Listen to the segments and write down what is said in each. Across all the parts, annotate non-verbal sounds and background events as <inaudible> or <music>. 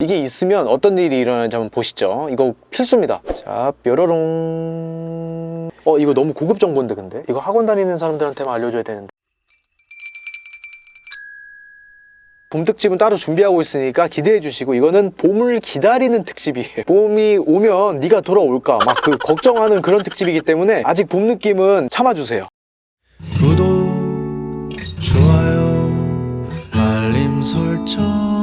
이게 있으면 어떤 일이 일어나는지 한번 보시죠. 이거 필수입니다. 자, 뾰로롱. 어, 이거 너무 고급 정보인데, 근데? 이거 학원 다니는 사람들한테만 알려줘야 되는데. 봄 특집은 따로 준비하고 있으니까 기대해 주시고 이거는 봄을 기다리는 특집이에요. 봄이 오면 네가 돌아올까 막 그 걱정하는 그런 특집이기 때문에 아직 봄 느낌은 참아주세요. 구독, 좋아요, 알림 설정.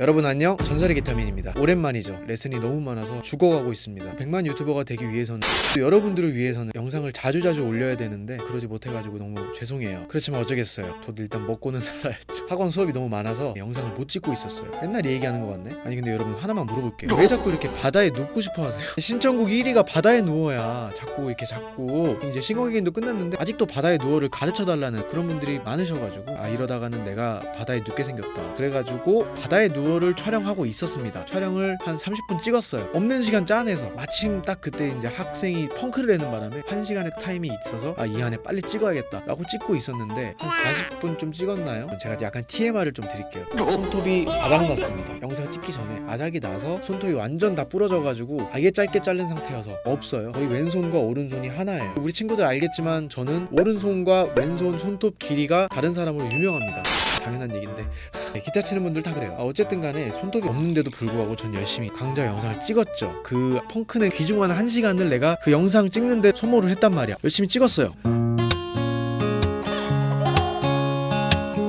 여러분 안녕. 전설의 기타민입니다. 오랜만이죠. 레슨이 너무 많아서 죽어가고 있습니다. 100만 유튜버가 되기 위해서는 또 여러분들을 위해서는 영상을 자주자주 올려야 되는데 그러지 못해가지고 너무 죄송해요. 그렇지만 어쩌겠어요. 저도 일단 먹고는 <laughs> 살아야죠. 학원 수업이 너무 많아서 영상을 못 찍고 있었어요. 맨날 이 얘기하는 것 같네? 아니 근데 여러분 하나만 물어볼게요. 왜 자꾸 이렇게 바다에 눕고 싶어 하세요? <laughs> 신청국 1위가 바다에 누워야 자꾸 이렇게 자꾸 이제 싱어게임도 끝났는데 아직도 바다에 누워를 가르쳐 달라는 그런 분들이 많으셔가지고 아 이러다가는 내가 바다에 눕게 생겼다. 그래가지고 바다에 누워 를 촬영하고 있었습니다. 촬영을 한 30분 찍었어요. 없는 시간 짜내서 마침 딱 그때 이제 학생이 펑크를 내는 바람에 한 시간의 타임이 있어서 아 이 안에 빨리 찍어야겠다 라고 찍고 있었는데 한 40분쯤 찍었나요? 제가 약간 TMI를 좀 드릴게요. 손톱이 아작났습니다. 영상 찍기 전에 아작이 나서 손톱이 완전 다 부러져가지고 아예 짧게 자른 상태여서 없어요. 거의 왼손과 오른손이 하나예요. 우리 친구들 알겠지만 저는 오른손과 왼손 손톱 길이가 다른 사람으로 유명합니다 당연한 얘기인데 네, 기타 치는 분들 다 그래요 아, 어쨌든 간에 손톱이 없는데도 불구하고 전 열심히 강좌 영상을 찍었죠 그 펑크는 귀중한 한 시간을 내가 그 영상 찍는데 소모를 했단 말이야 열심히 찍었어요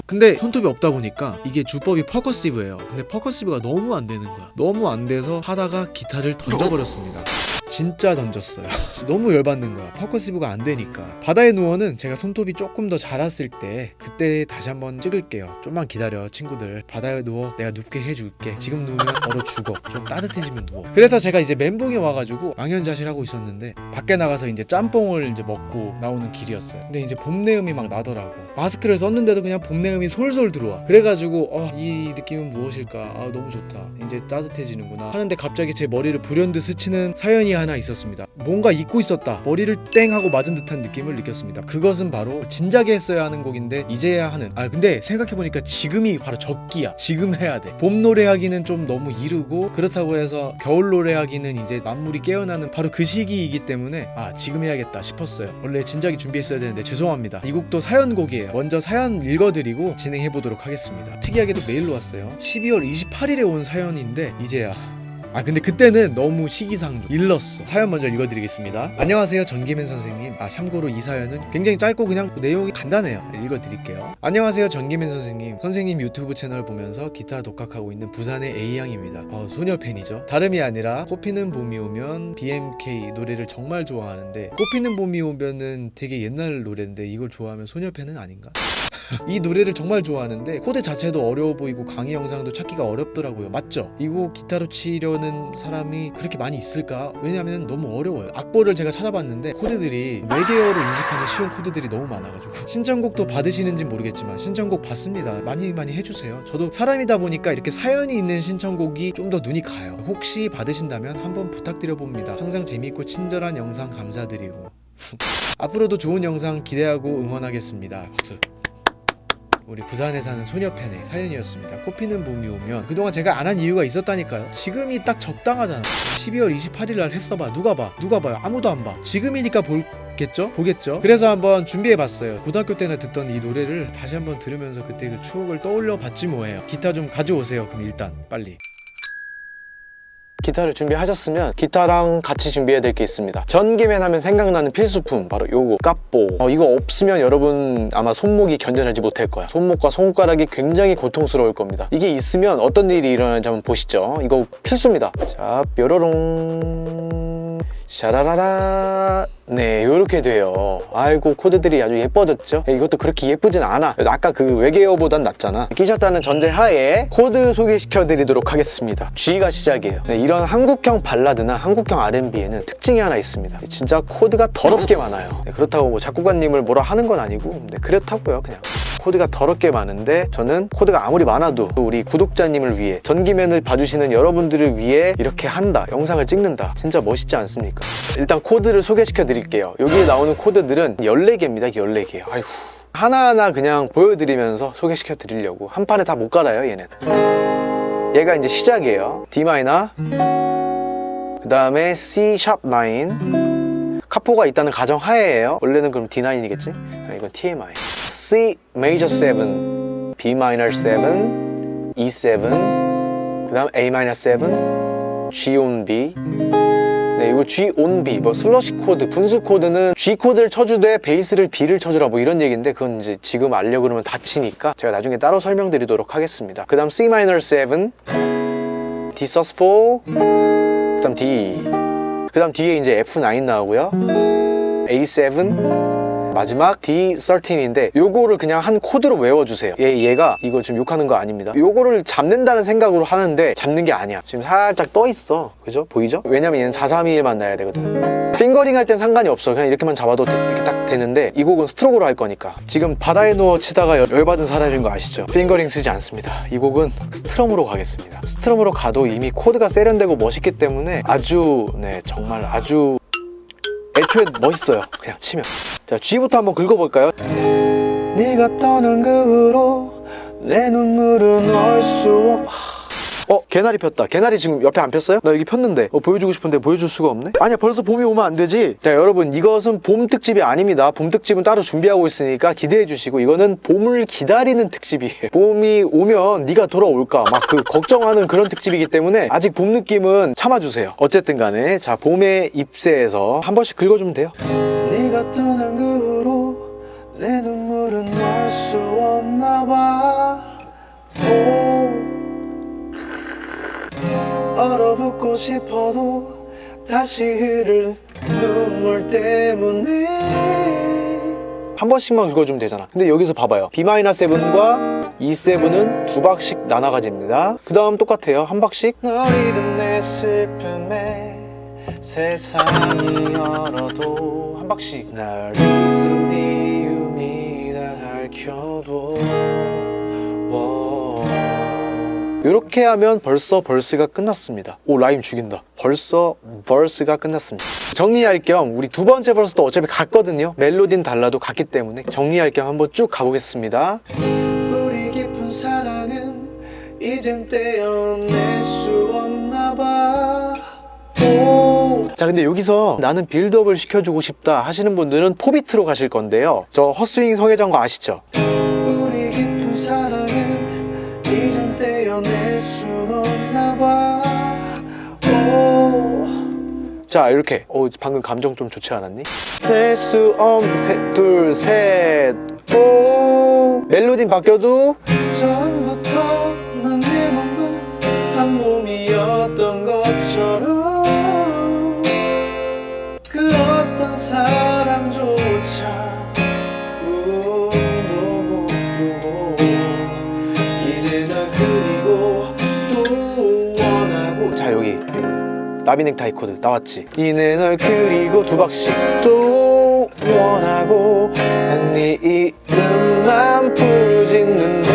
근데 손톱이 없다 보니까 이게 주법이 퍼커시브예요. 근데 퍼커시브가 너무 안 되는 거야. 너무 안 돼서 하다가 기타를 던져버렸습니다. 진짜 던졌어요. <laughs> 너무 열받는 거야. 퍼커시브가 안 되니까. 바다의 누워는 제가 손톱이 조금 더 자랐을 때 그때 다시 한번 찍을게요. 좀만 기다려 친구들. 바다에 누워 내가 눕게 해줄게. 지금 누우면 얼어 죽어. 좀 따뜻해지면 누워. 그래서 제가 이제 멘붕에 와가지고 망연자실하고 있었는데 밖에 나가서 이제 짬뽕을 이제 먹고 나오는 길이었어요. 근데 이제 봄내음이 막 나더라고. 마스크를 썼는데도 그냥 봄내음이 솔솔 들어와. 그래가지고 어, 이 느낌은 무엇일까? 아 너무 좋다. 이제 따뜻해지는구나. 하는데 갑자기 제 머리를 불현듯 스치는 사연이 하나 있었습니다. 뭔가 잊고 있었다. 머리를 땡 하고 맞은 듯한 느낌을 느꼈습니다. 그것은 바로 진작에 했어야 하는 곡인데 이제야 하는. 아 근데 생각해 보니까 지금이 바로 적기야. 지금 해야 돼. 봄 노래하기는 좀 너무 이르고 그렇다고 해서 겨울 노래하기는 이제 만물이 깨어나는 바로 그 시기이기 때문에 아 지금 해야겠다 싶었어요. 원래 진작에 준비했어야 되는데 죄송합니다. 이 곡도 사연곡이에요. 먼저 사연 읽어드리고 진행해 보도록 하겠습니다. 특이하게도 메일로 왔어요. 12월 28일에 온 사연인데 이제야 아 근데 그때는 너무 시기상조. 일렀어. 사연 먼저 읽어드리겠습니다. 안녕하세요 전기맨 선생님. 아 참고로 이 사연은 굉장히 짧고 그냥 내용이 간단해요. 읽어드릴게요. 안녕하세요 전기맨 선생님. 선생님 유튜브 채널 보면서 기타 독학하고 있는 부산의 A양입니다. 어, 소녀 팬이죠. 다름이 아니라 꽃피는 봄이 오면 BMK 노래를 정말 좋아하는데 꽃피는 봄이 오면은 되게 옛날 노래인데 이걸 좋아하면 소녀 팬은 아닌가? 이 노래를 정말 좋아하는데 코드 자체도 어려워 보이고 강의 영상도 찾기가 어렵더라고요. 맞죠? 이곡 기타로 치려는 사람이 그렇게 많이 있을까? 왜냐하면 너무 어려워요. 악보를 제가 찾아봤는데 코드들이 외계어로 인식하기 쉬운 코드들이 너무 많아가지고 신청곡도 받으시는지 모르겠지만 신청곡 받습니다. 많이 많이 해주세요. 저도 사람이다 보니까 이렇게 사연이 있는 신청곡이 좀 더 눈이 가요. 혹시 받으신다면 한번 부탁드려 봅니다. 항상 재미있고 친절한 영상 감사드리고 <laughs> 앞으로도 좋은 영상 기대하고 응원하겠습니다. 박수. 우리 부산에 사는 소녀 팬의 사연이었습니다. 꽃피는 봄이 오면 그동안 제가 안 한 이유가 있었다니까요. 지금이 딱 적당하잖아. 12월 28일 날 했어봐. 누가 봐? 누가 봐요? 아무도 안 봐. 지금이니까 볼 겠죠? 보겠죠? 그래서 한번 준비해봤어요. 고등학교 때나 듣던 이 노래를 다시 한번 들으면서 그때 그 추억을 떠올려 봤지 뭐예요. 기타 좀 가져오세요. 그럼 일단 빨리. 기타를 준비하셨으면 기타랑 같이 준비해야 될 게 있습니다. 전기맨 하면 생각나는 필수품 바로 요거 까뽀. 어, 이거 없으면 여러분 아마 손목이 견뎌내지 못할 거야. 손목과 손가락이 굉장히 고통스러울 겁니다. 이게 있으면 어떤 일이 일어나는지 한번 보시죠. 이거 필수입니다. 자, 뾰로롱. 샤라라라. 네 이렇게 돼요. 아이고 코드들이 아주 예뻐졌죠? 이것도 그렇게 예쁘진 않아. 아까 그 외계어보단 낫잖아. 끼셨다는 전제하에 코드 소개시켜 드리도록 하겠습니다. G가 시작이에요. 네, 이런 한국형 발라드나 한국형 R&B에는 특징이 하나 있습니다. 진짜 코드가 더럽게 많아요. 네, 그렇다고 뭐 작곡가님을 뭐라 하는 건 아니고 네, 그렇다고요 그냥 코드가 더럽게 많은데 저는 코드가 아무리 많아도 우리 구독자님을 위해 전기맨을 봐주시는 여러분들을 위해 이렇게 한다 영상을 찍는다 진짜 멋있지 않습니까? 일단 코드를 소개시켜 드릴게요. 여기에 나오는 코드들은 14개입니다 14개. 아이고 하나하나 그냥 보여드리면서 소개시켜 드리려고. 한 판에 다 못 갈아요 얘는 얘가 이제 시작이에요. D 마이너 그 다음에 C 샵 9 카포가 있다는 가정 하에예요. 원래는 그럼 D9이겠지? 이건 TMI C major 7 B minor 7 E7 그 다음 A minor 7 G on B 네, 이거 G on B, 뭐 슬러시 코드, 분수 코드는 G 코드를 쳐주되 베이스를 B를 쳐주라 뭐 이런 얘기인데 그건 이제 지금 알려 그러면 다치니까 제가 나중에 따로 설명드리도록 하겠습니다. 그다음 C minor 7, D sus 4, 그다음 D, 그다음 뒤에 이제 F9 나오고요, A7. 마지막 D13인데 요거를 그냥 한 코드로 외워주세요. 얘, 얘가 이거 지금 욕하는 거 아닙니다. 요거를 잡는다는 생각으로 하는데 잡는 게 아니야. 지금 살짝 떠 있어. 그죠? 보이죠? 왜냐면 얘는 431만 나야 되거든. 핑거링 할 땐 상관이 없어. 그냥 이렇게만 잡아도 돼- 이렇게 딱 되는데 이 곡은 스트로크로 할 거니까. 지금 바다에 누워 치다가 열- 열받은 사람인 거 아시죠? 핑거링 쓰지 않습니다. 이 곡은 스트럼으로 가겠습니다. 스트럼으로 가도 이미 코드가 세련되고 멋있기 때문에 아주 네 정말 아주 애초에 멋있어요. 그냥 치면 자 G부터 한번 긁어볼까요? 네가 떠난 그 후로 내 눈물은 얼수 없... 어 개나리 폈다. 개나리 지금 옆에 안 폈어요? 나 여기 폈는데. 어, 보여주고 싶은데 보여줄 수가 없네? 아니야 벌써 봄이 오면 안 되지. 자 여러분 이것은 봄 특집이 아닙니다. 봄 특집은 따로 준비하고 있으니까 기대해 주시고 이거는 봄을 기다리는 특집이에요. <laughs> 봄이 오면 네가 돌아올까? 막 그 걱정하는 그런 특집이기 때문에 아직 봄 느낌은 참아주세요. 어쨌든 간에 자 봄의 입새에서 한 번씩 긁어주면 돼요 네가 떠난 그 후로 내 눈물은 알수 없나 봐. 오. 얼어붙고 싶어도 다시 흐를 눈물 때문에. 한 번씩만 긁어주면 되잖아. 근데 여기서 봐봐요. B-7과 E7은 두 박씩 나눠가집니다. 그 다음 똑같아요. 한 박씩. 널 잃은 내 슬픔에 세상이 얼어도 한 박씩 날 잊은 미움이 날 켜둬 이렇게 하면 벌써 벌스가 끝났습니다. 오 라임 죽인다. 벌써 벌스가 끝났습니다. 정리할 겸 우리 두 번째 벌스도 어차피 같거든요. 멜로디는 달라도 같기 때문에 정리할 겸 한번 쭉 가보겠습니다. 우리 깊은 사랑은 이젠 떼어낼 수 없나 봐. 자 근데 여기서 나는 빌드업을 시켜주고 싶다 하시는 분들은 포비트로 가실 건데요. 저 헛스윙 성회장 거 아시죠? 자 이렇게 어 방금 감정 좀 좋지 않았니? 낼수 없는 둘셋 오. 멜로디 바뀌어도 처음부터 나비 넥타이 코드 나왔지. 이내 널 그리고 두 박씩 또 원하고 난네 이름만 부르짖는데.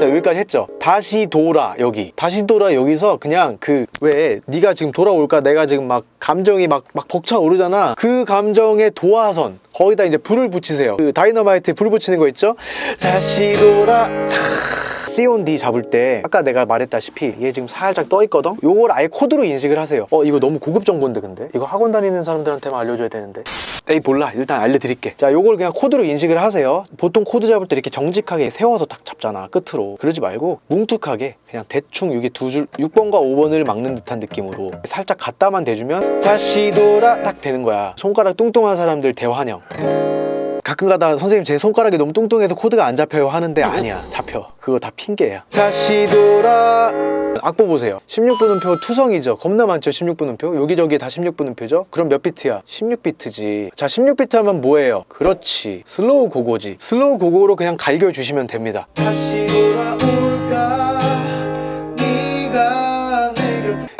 자 여기까지 했죠. 다시 돌아 여기. 다시 돌아 여기서 그냥 그 왜 네가 지금 돌아올까? 내가 지금 막 감정이 막, 막 벅차오르잖아. 그 감정의 도화선 거기다 이제 불을 붙이세요. 그 다이너마이트에 불 붙이는 거 있죠? 다시 돌아 C on D 잡을 때 아까 내가 말했다시피 얘 지금 살짝 떠 있거든? 요걸 아예 코드로 인식을 하세요. 어 이거 너무 고급 정보인데 근데? 이거 학원 다니는 사람들한테만 알려줘야 되는데. 에이 몰라. 일단 알려드릴게. 자 요걸 그냥 코드로 인식을 하세요. 보통 코드 잡을 때 이렇게 정직하게 세워서 딱 잡잖아 끝으로. 그러지 말고 뭉툭하게 그냥 대충 이게 두 줄 6번과 5번을 막는 듯한 느낌으로 살짝 갖다만 대주면 다시 돌아! 딱 되는 거야. 손가락 뚱뚱한 사람들 대환영 가끔 가다 선생님 제 손가락이 너무 뚱뚱해서 코드가 안 잡혀요 하는데 아니야 잡혀. 그거 다 핑계야 다시 돌아. 악보 보세요. 16분음표 투성이죠. 겁나 많죠 16분음표? 여기저기 다 16분음표죠? 그럼 몇 비트야? 16비트지. 자 16비트 하면 뭐예요? 그렇지. 슬로우 고고지. 슬로우 고고로 그냥 갈겨 주시면 됩니다. 다시 돌아올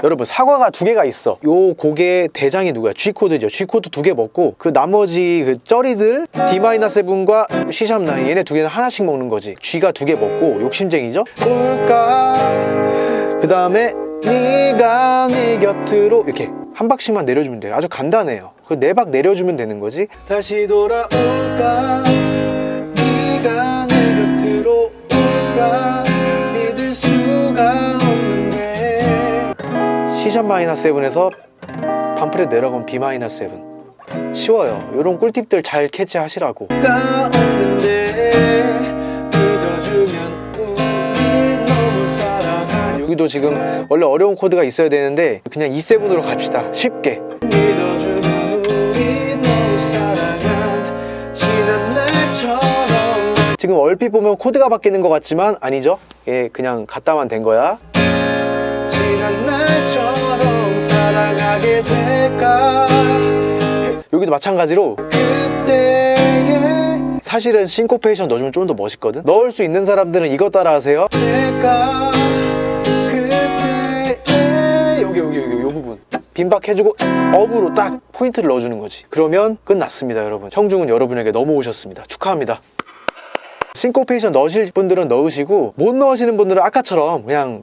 여러분 사과가 두 개가 있어. 요 곡의 대장이 누구야? G 코드죠. G 코드 두 개 먹고 그 나머지 그 쩌리들 D-7과 C#9 얘네 두 개는 하나씩 먹는 거지. G가 두 개 먹고 욕심쟁이죠? 그 다음에 네가 네 곁으로 이렇게 한 박씩만 내려주면 돼요 아주 간단해요. 그 네 박 내려주면 되는 거지. 다시 돌아올까 C샵 마이너스 7에서 반프렛 내려가면 B 마이너스 7 쉬워요. 이런 꿀팁들 잘 캐치하시라고. 여기도 지금 원래 어려운 코드가 있어야 되는데 그냥 E7으로 갑시다. 쉽게. 지금 얼핏 보면 코드가 바뀌는 것 같지만 아니죠? 예 그냥 갖다만 된 거야. 지난 날처럼 사랑하게 될까? 여기도 마찬가지로 사실은 싱코페이션 넣어주면 좀 더 멋있거든? 넣을 수 있는 사람들은 이거 따라 하세요. 내가 그때의 여기 여기 여기 요 부분. 빈박 해주고 업으로 딱 포인트를 넣어주는 거지. 그러면 끝났습니다 여러분. 청중은 여러분에게 넘어오셨습니다. 축하합니다. 싱코페이션 넣으실 분들은 넣으시고 못 넣으시는 분들은 아까처럼 그냥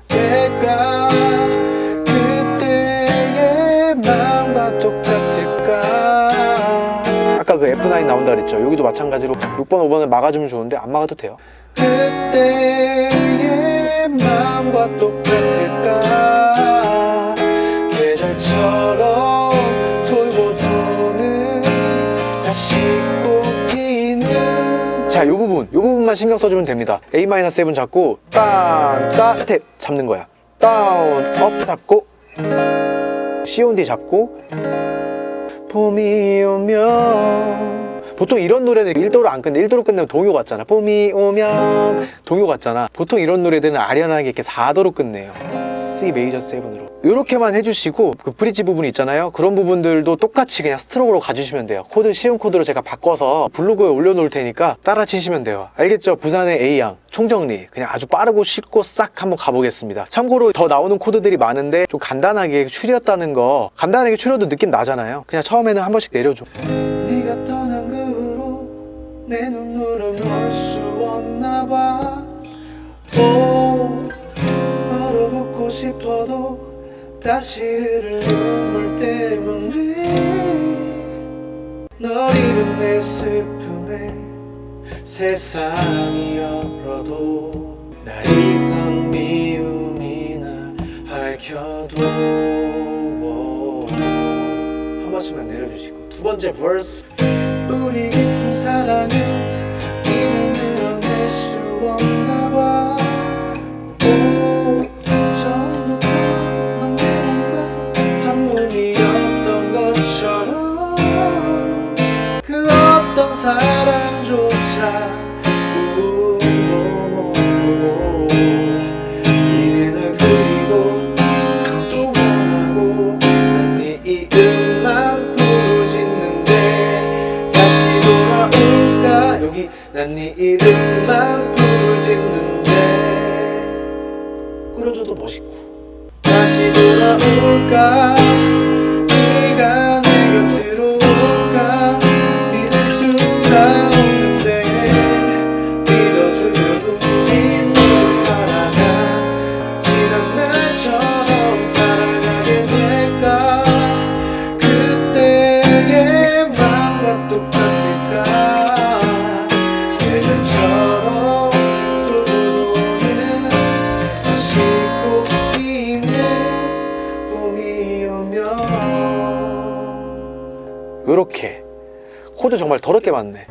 그 F9 나온다 그랬죠 여기도 마찬가지로 6번 5번을 막아주면 좋은데 안 막아도 돼요 그때의 마음과 똑같을까 계절처럼 돌고 도는 다시 꽃피는 자, 요 부분, 요 부분만 신경 써주면 됩니다. A-7 잡고, 땅, 따, 탭 잡는 거야. 다운, 업 잡고, C, O, D 잡고, 봄이 오면. 보통 이런 노래는 1도로 안 끝내. 1도로 끝내면 동요 같잖아. 봄이 오면 동요 같잖아. 보통 이런 노래들은 아련하게 이렇게 4도로 끝내요. C 메이저 7으로. 이렇게만 해주시고 그 브릿지 부분 있잖아요. 그런 부분들도 똑같이 그냥 스트로크로 가주시면 돼요. 코드 쉬운 코드로 제가 바꿔서 블로그에 올려놓을 테니까 따라 치시면 돼요. 알겠죠? 부산의 A양 총정리 그냥 아주 빠르고 쉽고 싹 한번 가보겠습니다. 참고로 더 나오는 코드들이 많은데 좀 간단하게 추렸다는 거 간단하게 추려도 느낌 나잖아요. 그냥 처음에는 한 번씩 내려줘. 내 눈물을 놓을 수 없나 봐 오, 얼어붙고 싶어도 다시 흐를 눈물 때문에 널 잃은 내 슬픔에 세상이 열어도 날 잊은 미움이 날 핥혀도. 한 번씩만 내려주시고 두 번째 verse 여기 난 네 이름만 부르짖는데. 꾸려줘도 멋있고. 다시 돌아올까 정말 더럽게 많네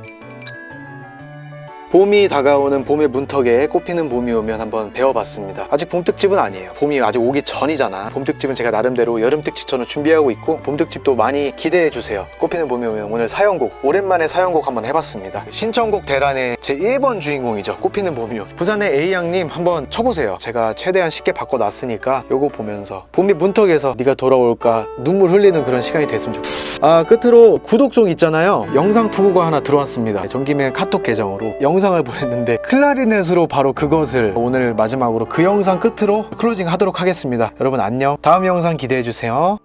봄이 다가오는 봄의 문턱에 꽃피는 봄이 오면 한번 배워봤습니다. 아직 봄 특집은 아니에요. 봄이 아직 오기 전이잖아. 봄 특집은 제가 나름대로 여름 특집처럼 준비하고 있고 봄 특집도 많이 기대해주세요. 꽃피는 봄이 오면 오늘 사연곡 오랜만에 사연곡 한번 해봤습니다. 신청곡 대란의 제 1번 주인공이죠. 꽃피는 봄이 오면. 부산의 A양님 한번 쳐보세요. 제가 최대한 쉽게 바꿔놨으니까 요거 보면서 봄이 문턱에서 네가 돌아올까 눈물 흘리는 그런 시간이 됐으면 좋겠어요 아 끝으로 구독송 있잖아요. 영상 투구가 하나 들어왔습니다. 전김의 카톡 계정으로 영상을 보냈는데 클라리넷으로 바로 그것을 오늘 마지막으로 그 영상 끝으로 클로징 하도록 하겠습니다. 여러분 안녕. 다음 영상 기대해 주세요